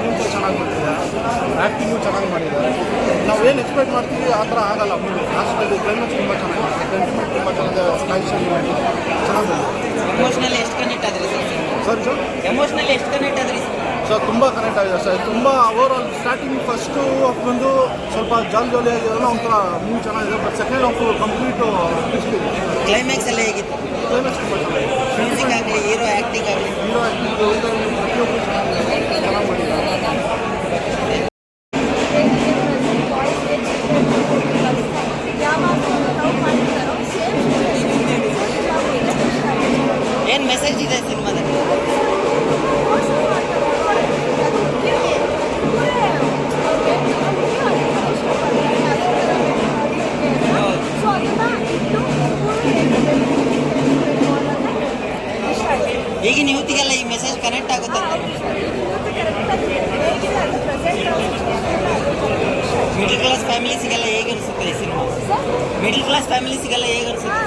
Play ಚೆನ್ನಾಗಿ ಮಾಡ್ತಿದೆ acting ಚೆನ್ನಾಗಿ ಮಾಡಿದ್ದಾರೆ. ನಾವು ಏನು ಎಕ್ಸ್ಪೆಕ್ಟ್ ಮಾಡ್ತೀವಿ ಆ ಥರ ಆಗಲ್ಲ. ಮೂವಿ ಲಾಸ್ಟಲ್ಲಿ ಕ್ಲೈಮ್ಯಾಕ್ಸ್ ತುಂಬ ಚೆನ್ನಾಗಿದೆ. ಸೆಂಟಿಮೆಂಟ್ ತುಂಬ ಮಾಡಿ ಚೆನ್ನಾಗಿದೆ ಎಮೋಷ್ನಲಿ ಎಷ್ಟು ಕನೆಕ್ಟ್ ಆದ್ರಿ ಸರ್? ಸರಿ ಎಮೋಷ್ನಲಿ ಎಷ್ಟು ಕನೆಕ್ಟ್ ಆದ್ರಿ ಸರ್? ತುಂಬ ಕನೆಕ್ಟ್ ಆಗಿದೆ ಸರ್. ತುಂಬ overall starting first half ಬಂದು ಸ್ವಲ್ಪ ಜಾಲಿ ಜಾಲಿ ಆಗಿರೋಲ್ಲ ಒಂಥರ ಮೂವಿ ಚೆನ್ನಾಗಿದೆ. But second half complete climax ಎಲ್ಲ ಹೇಗಿತ್ತು? ಕ್ಲೈಮ್ಯಾಕ್ಸ್ ತುಂಬ ಚೆನ್ನಾಗಿದೆ. ಹೀರೋ ಆ್ಯಕ್ಟಿಂಗ್ ಆಗಲಿ. ಹೀರೋ ಆ್ಯಕ್ಟಿಂಗ್ ಈಗಿನ ಯೂತಿಗೆಲ್ಲ ಈ ಮೆಸೇಜ್ ಕನೆಕ್ಟ್ ಆಗುತ್ತೆ? ಮಿಡ್ಲ್ ಕ್ಲಾಸ್ ಫ್ಯಾಮಿಲೀಸ್ಗೆಲ್ಲ ಹೇಗೆ ಅನಿಸುತ್ತೆ ಈ ಸಿನಿಮಾ ಮಿಡ್ಲ್ ಕ್ಲಾಸ್ ಫ್ಯಾಮಿಲೀಸ್ಗೆಲ್ಲ ಹೇಗೆ ಅನಿಸುತ್ತೆ?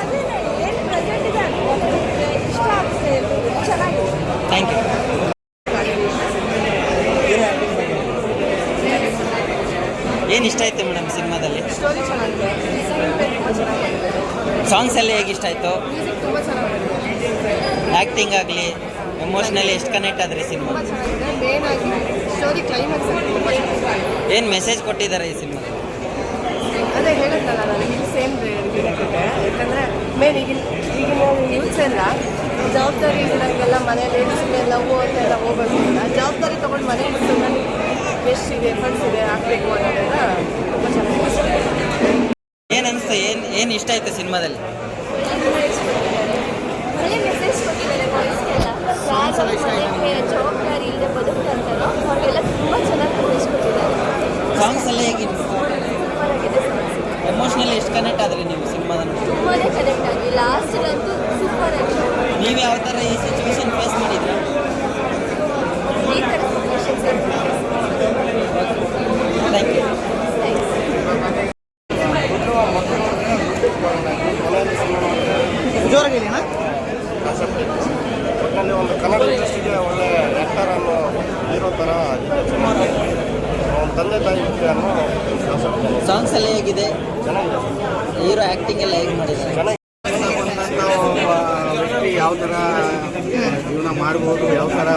ಥ್ಯಾಂಕ್ ಯು ಏನು ಇಷ್ಟ ಆಯಿತು ಮೇಡಮ್ ಸಿನಿಮಾದಲ್ಲಿ? ಸಾಂಗ್ಸ್ ಎಲ್ಲ ಹೇಗೆ ಇಷ್ಟ ಆಯಿತು? ಆ್ಯಕ್ಟಿಂಗ್ ಆಗಲಿ? ಎಮೋಷ್ನಲಿ ಎಷ್ಟು ಕನೆಕ್ಟ್ ಆದ್ರೆ ಸಿನಿಮಾ? ಮೇನ್ ಸ್ಟೋರಿ ಕ್ಲೈಮ್ಯಾಕ್ಸ್ ಏನು ಮೆಸೇಜ್ ಕೊಟ್ಟಿದ್ದಾರೆ ಈ ಸಿನಿಮಾ ಅದೇ ಹೇಳುತ್ತಲ್ಲ ನನಗೆ ಸೇಮ್ ಇರುತ್ತೆ ಯಾಕಂದರೆ ಮೇನ್ ಈಗಿನ ಈಗಿನ ಯೂತ್ಸ್ ಎಲ್ಲ ಜವಾಬ್ದಾರಿ ಇರೋಂಗೆಲ್ಲ ಮನೇಲಿ ಎಲ್ಲ ಲವ್ ಅಂತೆಲ್ಲ ಹೋಗೋದ್ರಿಂದ ಜವಾಬ್ದಾರಿ ತೊಗೊಂಡು ಮನೆಗೆ ನನಗೆ ಎಷ್ಟು ಇದೆ ಫಂಡ್ಸ್ ಇದೆ ಹಾಕಬೇಕು ಅನ್ನೋದೆಲ್ಲ ತುಂಬ ಚೆನ್ನಾಗಿ ಏನು ಅನಿಸ್ತು ಏನು ಏನು ಇಷ್ಟ ಆಯಿತು ಸಿನಿಮಾದಲ್ಲಿ ಒಳ್ಳೆ ಮೆಸೇಜ್ ಕೊಟ್ಟಿದ್ದಾರೆ ಬಾಯ್ಸ್ಗೆಲ್ಲ ಯಾರು ಮನೆಗೆ ಜವಾಬ್ದಾರಿ ಇಲ್ಲದೆ ಬದುಕ್ತಾರೋ ಅವ್ರಿಗೆಲ್ಲ ತುಂಬ ಚೆನ್ನಾಗಿ ಮೆಸೇಜ್ ಕೊಟ್ಟಿದ್ದಾರೆ ಸಾಂಗ್ಸ್ ಎಲ್ಲ ಹೇಗಿತ್ತು? ಎಮೋಷ್ನಲಿ ಎಷ್ಟು ಕನೆಕ್ಟ್ ಆದ್ರಿ ನೀವು ಸಿನಿಮಾದ ನೀವ್ ಕನೆಕ್ಟ್ ಆಗಿ. ಲಾಸ್ಟಲ್ಲಂತೂ ಸೂಪರ್ ಆಗಿದೆ ನೀವು ಯಾವ ಥರ ಈ ಸಿಚುವೇಶನ್ ಫೇಸ್ ಮಾಡಿದ್ರಿ? ಈ ಥರ ಥ್ಯಾಂಕ್ ಯು ಒಟ್ಟಿನಲ್ಲಿ ಒಂದು ಕನ್ನಡ ಇಂಡಸ್ಟ್ರಿಗೆ ಒಳ್ಳೆ ಆ್ಯಕ್ಟರ್ ಅನ್ನೋ ಹೀರೋ ಥರ ಅವನ ತಂದೆ ತಾಯಿ ಅನ್ನೋ ಸಾಂಗ್ಸ್ ಎಲ್ಲ ಹೇಗಿದೆ? ಚೆನ್ನಾಗಿದೆ. ಹೀರೋ ಆ್ಯಕ್ಟಿಂಗ್ ಎಲ್ಲ ಹೇಗೆ ಮಾಡಿದ್ದಾರೆ? ಚೆನ್ನಾಗಿ ಒಬ್ಬ ವ್ಯಕ್ತಿ ಯಾವ ಥರ ಜೀವನ ಮಾಡ್ಬೋದು ಯಾವ ಥರ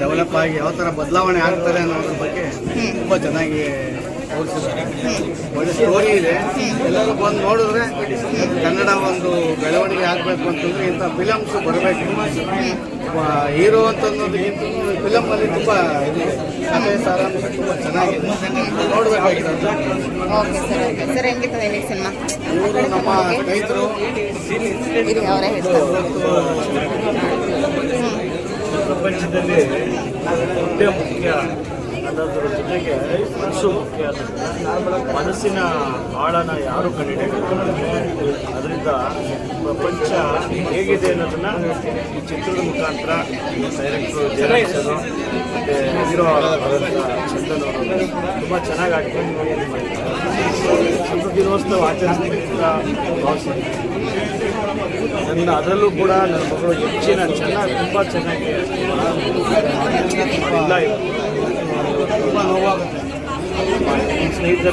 ಡೆವಲಪ್ ಆಗಿ ಯಾವ ಥರ ಬದಲಾವಣೆ ಆಗ್ತಾರೆ ಅನ್ನೋದ್ರ ಬಗ್ಗೆ ತುಂಬ ಚೆನ್ನಾಗಿ ಒಳ್ಳೆ ಸ್ಟೋರಿ ಇದೆ. ಎಲ್ಲರೂ ಬಂದು ನೋಡಿದ್ರೆ ಕನ್ನಡ ಒಂದು ಬೆಳವಣಿಗೆ ಆಗಬೇಕು ಅಂತಂದ್ರೆ ಇಂಥ ಫಿಲಮ್ಸ್ ಬರಬೇಕು. ಹೀರೋ ಅಂತ ಫಿಲಮ್ ಅಲ್ಲಿ ತುಂಬಾ ಇದೆ. ಕಥೆ ಸಾರಾಂಶ ತುಂಬ ಚೆನ್ನಾಗಿದೆ. ಸಿನಿಮಾ? ಇವರು ನಮ್ಮ ರೈತರು ಪ್ರಪಂಚದಲ್ಲಿ ದುಡ್ಡೇ ಮುಖ್ಯ ಅನ್ನೋದ್ರ ಜೊತೆಗೆ ಮನಸ್ಸು ಮುಖ್ಯ ಮನಸ್ಸಿನ ಆಳನ ಯಾರು ಕಂಡಿಡಿಯಬೇಕು ಅದರಿಂದ ಪ್ರಪಂಚ ಹೇಗಿದೆ ಅನ್ನೋದನ್ನ ಈ ಚಿತ್ರದ ಮುಖಾಂತರ ಡೈರೆಕ್ಟ್ರು ಜಯರಾಜರು ಮತ್ತು ಹೀರೋ ಚಂದನ್ ಅವರು ತುಂಬ ಚೆನ್ನಾಗಿ ಮಾಡಿದ್ದಾರೆ ಸ್ವಲ್ಪ ದಿನೋತ್ಸವ ಭಾವಿಸಿದ್ದೀನಿ ನನ್ನ ಅದರಲ್ಲೂ ಕೂಡ ನನ್ನ ಮಗಳು ಹೆಚ್ಚಿನ ಚೆನ್ನಾಗಿ, ತುಂಬ ಚೆನ್ನಾಗಿ ಇಲ್ಲ हो, हो. स्नेहित